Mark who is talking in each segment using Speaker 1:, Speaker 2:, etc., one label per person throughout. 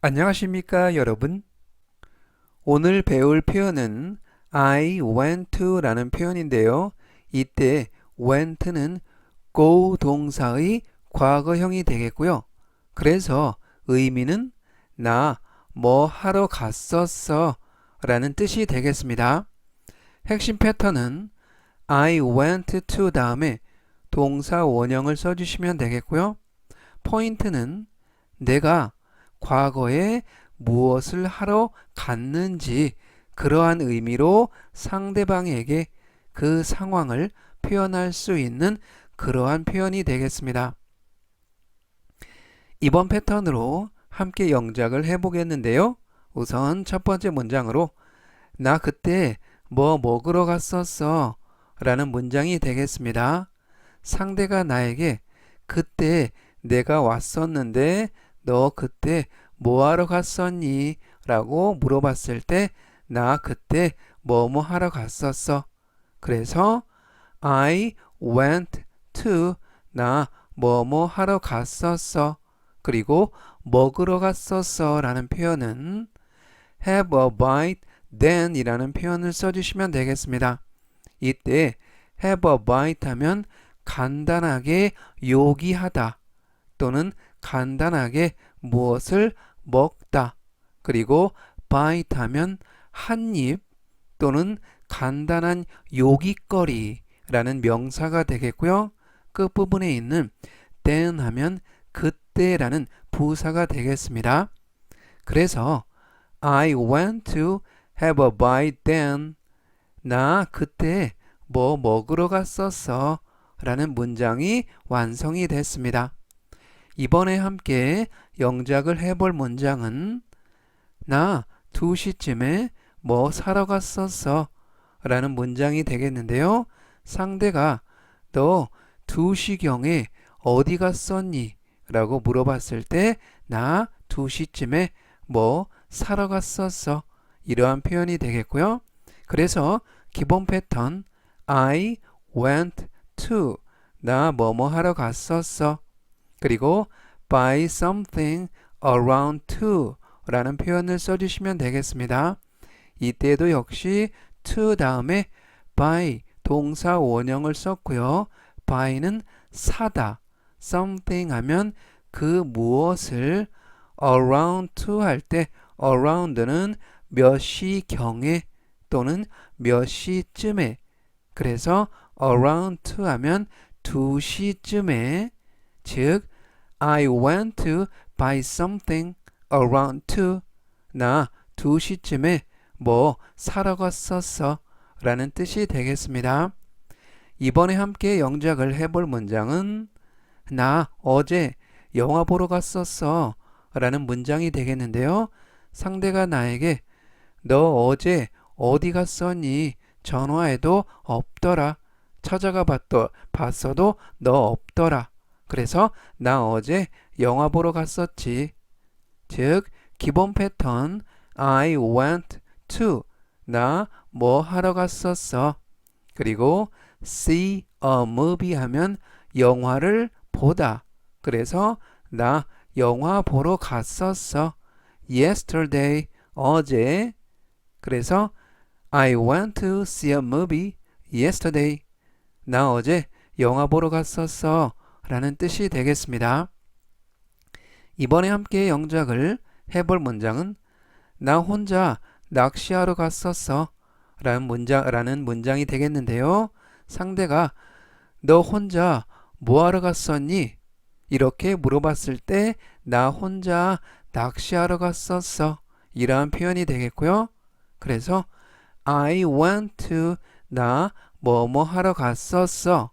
Speaker 1: 안녕하십니까 여러분? 오늘 배울 표현은 I went to 라는 표현인데요. 이때 went는 go 동사의 과거형이 되겠고요. 그래서 의미는 나 뭐 하러 갔었어 라는 뜻이 되겠습니다. 핵심 패턴은 I went to 다음에 동사 원형을 써주시면 되겠고요. 포인트는 내가 과거에 무엇을 하러 갔는지 그러한 의미로 상대방에게 그 상황을 표현할 수 있는 그러한 표현이 되겠습니다. 이번 패턴으로 함께 영작을 해보겠는데요. 우선 첫 번째 문장으로 나 그때 뭐 먹으러 갔었어 라는 문장이 되겠습니다. 상대가 나에게 그때 내가 왔었는데 너 그때 뭐하러 갔었니? 라고 물어봤을 때 나 그때 뭐뭐 하러 갔었어. 그래서 I went to 나 뭐뭐 하러 갔었어. 그리고 먹으러 갔었어 라는 표현은 have a bite then 이라는 표현을 써주시면 되겠습니다. 이때 have a bite 하면 간단하게 요기하다 또는 간단하게 무엇을 먹다. 그리고 하면 한 입 또는 간단한 요깃거리라는 명사가 되겠고요. 끝부분에 있는 then 하면 그때라는 부사가 되겠습니다. 그래서 I went to have a bite then. 나 그때 뭐 먹으러 갔었어. 라는 문장이 완성이 됐습니다. 이번에 함께 영작을 해볼 문장은 나 2시쯤에 뭐 사러 갔었어 라는 문장이 되겠는데요. 상대가 너 2시경에 어디 갔었니? 라고 물어봤을 때 나 2시쯤에 뭐 사러 갔었어 이러한 표현이 되겠고요. 그래서 기본 패턴 I went to 나 뭐뭐 하러 갔었어 그리고 buy something around to 라는 표현을 써주시면 되겠습니다. 이때도 역시 to 다음에 buy 동사 원형을 썼고요. buy는 사다, something 하면 그 무엇을 around to 할 때 around는 몇 시경에 또는 몇 시쯤에 그래서 around to 하면 2시쯤에 즉 I went to buy something around 2. 나 2시쯤에 뭐 사러 갔었어 라는 뜻이 되겠습니다. 이번에 함께 영작을 해볼 문장은 나 어제 영화 보러 갔었어 라는 문장이 되겠는데요. 상대가 나에게 너 어제 어디 갔었니? 전화해도 없더라. 찾아가 봤더, 봤어도 너 없더라. 그래서 나 어제 영화 보러 갔었지. 즉, 기본 패턴 I went to 나 뭐 하러 갔었어. 그리고 see a movie 하면 영화를 보다. 그래서 나 영화 보러 갔었어. yesterday 어제. 그래서 I went to see a movie yesterday. 나 어제 영화 보러 갔었어. 라는 뜻이 되겠습니다. 이번에 함께 영작을 해볼 문장은 나 혼자 낚시하러 갔었어. 라는 문장, 라는 문장이 되겠는데요. 상대가 너 혼자 뭐하러 갔었니? 이렇게 물어봤을 때 나 혼자 낚시하러 갔었어. 이러한 표현이 되겠고요. 그래서 I went to 나 뭐뭐 하러 갔었어.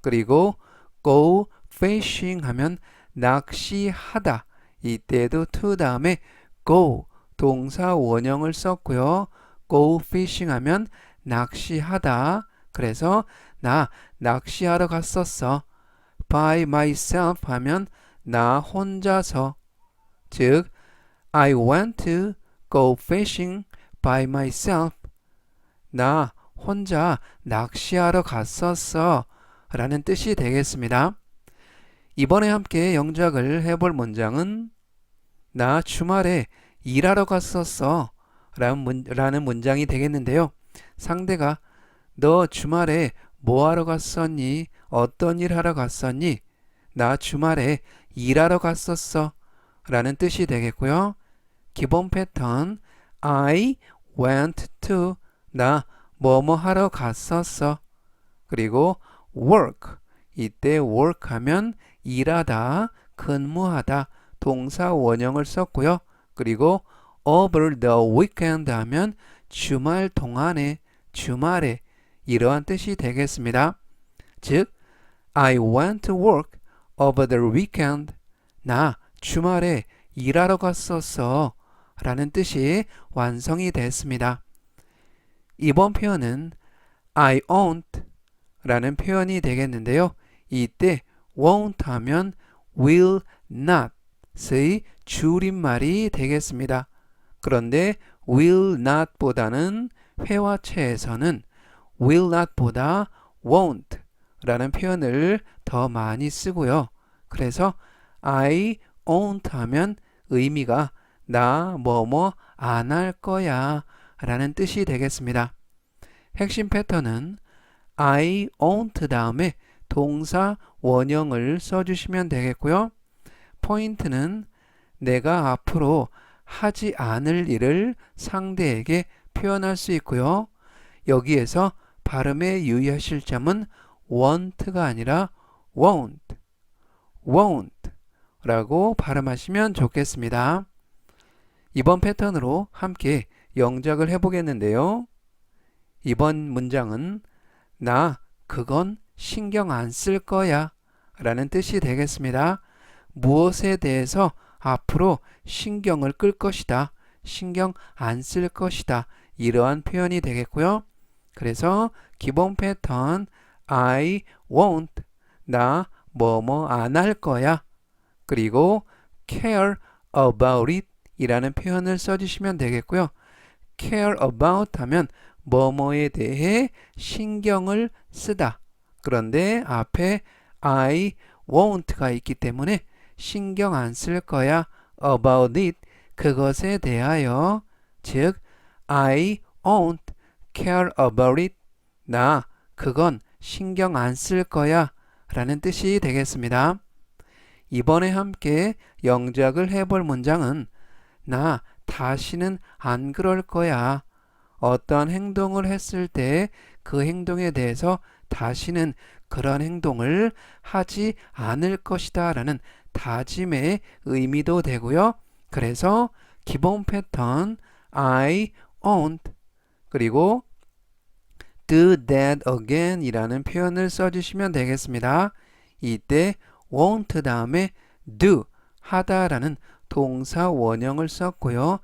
Speaker 1: 그리고 go fishing 하면 낚시하다. 이때도 to 다음에 go 동사 원형을 썼고요. go fishing 하면 낚시하다. 그래서 나 낚시하러 갔었어. by myself 하면 나 혼자서. 즉 I went to go fishing by myself. 나 혼자 낚시하러 갔었어. 라는 뜻이 되겠습니다. 이번에 함께 영작을 해볼 문장은 나 주말에 일하러 갔었어. 라는, 문, 라는 문장이 되겠는데요. 상대가 너 주말에 뭐 하러 갔었니? 어떤 일 하러 갔었니? 나 주말에 일하러 갔었어. 라는 뜻이 되겠고요. 기본 패턴 I went to 나 뭐뭐 하러 갔었어. 그리고 work 이때 work 하면 일하다, 근무하다 동사 원형을 썼고요. 그리고 over the weekend 하면 주말 동안에 주말에 이러한 뜻이 되겠습니다. 즉 I went to work over the weekend 나 주말에 일하러 갔었어 라는 뜻이 완성이 됐습니다. 이번 표현은 I won't 라는 표현이 되겠는데요. 이때 won't 하면 will not의 줄임말이 되겠습니다. 그런데 will not 보다는 회화체에서는 will not 보다 won't 라는 표현을 더 많이 쓰고요. 그래서 I won't 하면 의미가 나 뭐뭐 안 할 거야 라는 뜻이 되겠습니다. 핵심 패턴은 I won't 다음에 동사 원형을 써주시면 되겠고요. 포인트는 내가 앞으로 하지 않을 일을 상대에게 표현할 수 있고요. 여기에서 발음에 유의하실 점은 want가 아니라 won't, won't 라고 발음하시면 좋겠습니다. 이번 패턴으로 함께 영작을 해보겠는데요. 이번 문장은 나 그건 신경 안 쓸 거야 라는 뜻이 되겠습니다. 무엇에 대해서 앞으로 신경을 끌 것이다. 신경 안 쓸 것이다. 이러한 표현이 되겠고요. 그래서 기본 패턴 I won't 나 뭐뭐 안 할 거야. 그리고 care about it 이라는 표현을 써주시면 되겠고요. care about 하면 뭐뭐에 대해 신경을 쓰다. 그런데 앞에 I won't가 있기 때문에 신경 안 쓸 거야. about it 그것에 대하여 즉 I won't care about it 나 그건 신경 안 쓸 거야 라는 뜻이 되겠습니다. 이번에 함께 영작을 해볼 문장은 나 다시는 안 그럴 거야. 어떠한 행동을 했을 때 그 행동에 대해서 다시는 그런 행동을 하지 않을 것이다 라는 다짐의 의미도 되고요. 그래서 기본 패턴 I won't 그리고 do that again 이라는 표현을 써주시면 되겠습니다. 이때 won't 다음에 do 하다라는 동사 원형을 썼고요.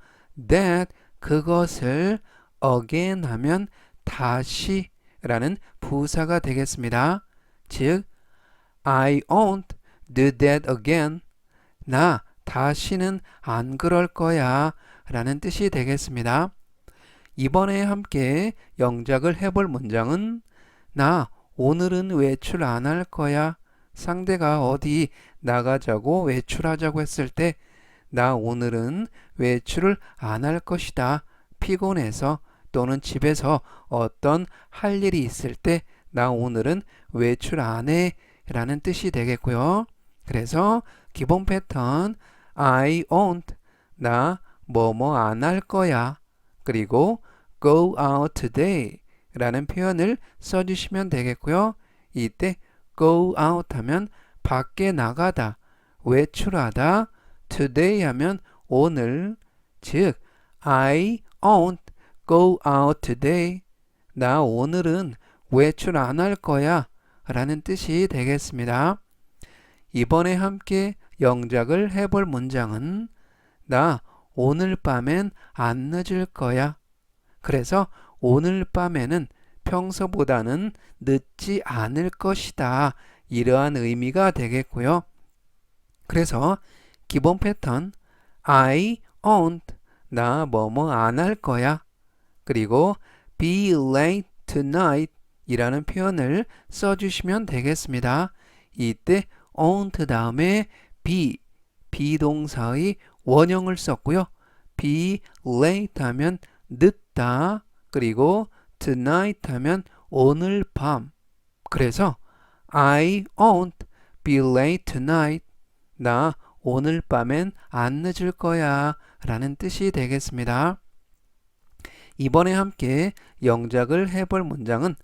Speaker 1: that 그것을 again 하면 다시 라는 부사가 되겠습니다. 즉 I won't do that again. 나 다시는 안 그럴 거야 라는 뜻이 되겠습니다. 이번에 함께 영작을 해볼 문장은 나 오늘은 외출 안 할 거야. 상대가 어디 나가자고 외출하자고 했을 때 나 오늘은 외출을 안 할 것이다. 피곤해서 또는 집에서 어떤 할 일이 있을 때 나 오늘은 외출 안 해. 라는 뜻이 되겠고요. 그래서 기본 패턴 I won't 나 뭐뭐 안 할 거야. 그리고 go out today 라는 표현을 써주시면 되겠고요. 이때 go out 하면 밖에 나가다, 외출하다, today 하면 오늘, 즉 I won't go out today. 나 오늘은 외출 안 할 거야 라는 뜻이 되겠습니다. 이번에 함께 영작을 해볼 문장은 나 오늘 밤엔 안 늦을 거야. 그래서 오늘 밤에는 평소보다는 늦지 않을 것이다. 이러한 의미가 되겠고요. 그래서 기본 패턴 I won't 나 뭐뭐 안 할 거야. 그리고 be late tonight 이라는 표현을 써주시면 되겠습니다. 이때 won't 다음에 be 비동사의 원형을 썼고요. be late 하면 늦다. 그리고 tonight 하면 오늘 밤. 그래서 I won't be late tonight. 나 오늘 밤엔 안 늦을 거야. 라는 뜻이 되겠습니다. 이번에 함께 영작을 해볼 문장은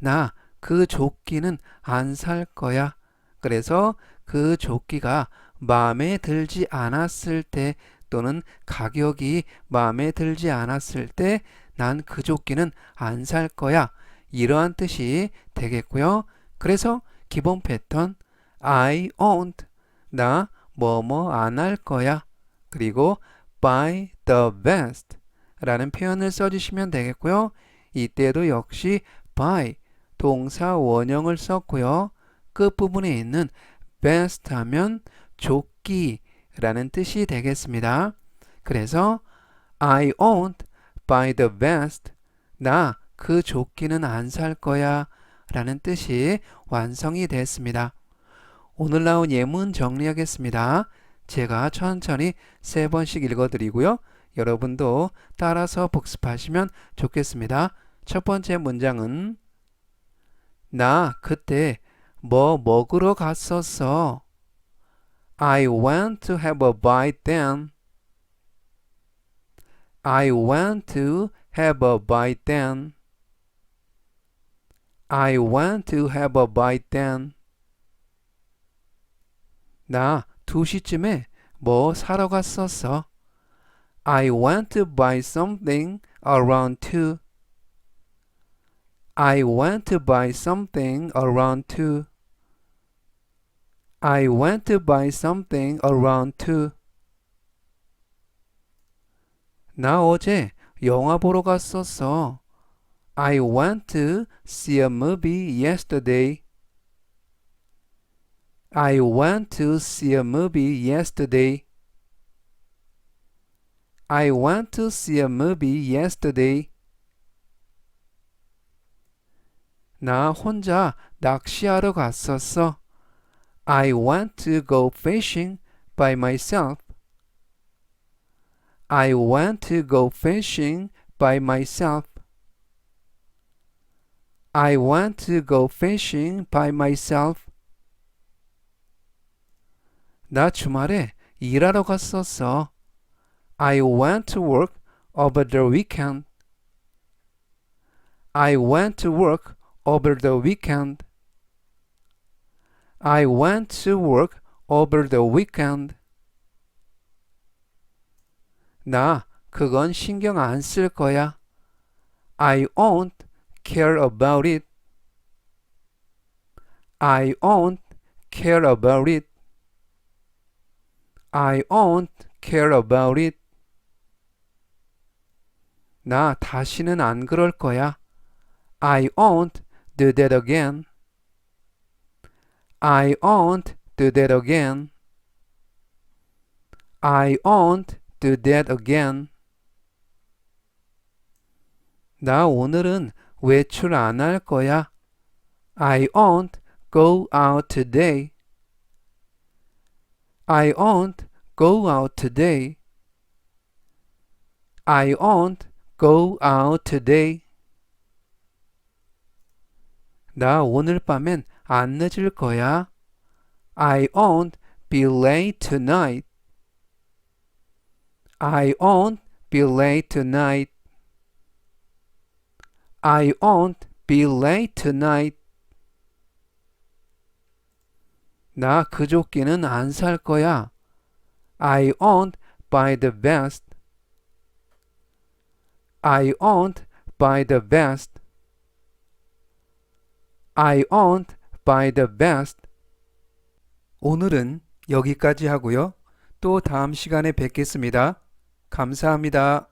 Speaker 1: 나 그 조끼는 안 살 거야. 그래서 그 조끼가 마음에 들지 않았을 때 또는 가격이 마음에 들지 않았을 때 난 그 조끼는 안 살 거야. 이러한 뜻이 되겠고요. 그래서 기본 패턴 I won't 나 뭐뭐 안 할 거야. 그리고 buy the best 라는 표현을 써주시면 되겠고요. 이때도 역시 by 동사 원형을 썼고요. 끝부분에 있는 best 하면 조끼라는 뜻이 되겠습니다. 그래서 I won't buy the best. 나 그 조끼는 안 살 거야. 라는 뜻이 완성이 됐습니다. 오늘 나온 예문 정리하겠습니다. 제가 천천히 세 번씩 읽어드리고요. 여러분도 따라서 복습하시면 좋겠습니다. 첫 번째 문장은 나 그때 뭐 먹으러 갔었어. I went to have a bite then. I went to have a bite then. I went to have a bite then. 나 2시쯤에 뭐 사러 갔었어. I went to buy something around 2. I went to buy something around 2. I went to buy something around 2. 나 어제 영화 보러 갔었어. I went to see a movie yesterday. I went to see a movie yesterday. I went to see a movie yesterday. 나 혼자 낚시하러 갔었어. I went to go fishing by myself. I went to go fishing by myself. I went to go fishing by myself. 나 주말에 일하러 갔었어. I went to work over the weekend. I went to work over the weekend. I went to work over the weekend. 나 그건 신경 안 쓸 거야. I won't care about it. I won't care about it. I won't care about it. 나 다시는 안 그럴 거야. I won't do that again. I won't do that again. I won't do that again. 나 오늘은 외출 안 할 거야. I won't go out today. I won't go out today. I won't go out today. 나 오늘 밤엔 안 늦을 거야. I won't be late tonight. I won't be late tonight. I won't be late tonight. 나 그 조끼는 안 살 거야. I won't buy the best. I won't buy the best. I won't buy the best. 오늘은 여기까지 하고요. 또 다음 시간에 뵙겠습니다. 감사합니다.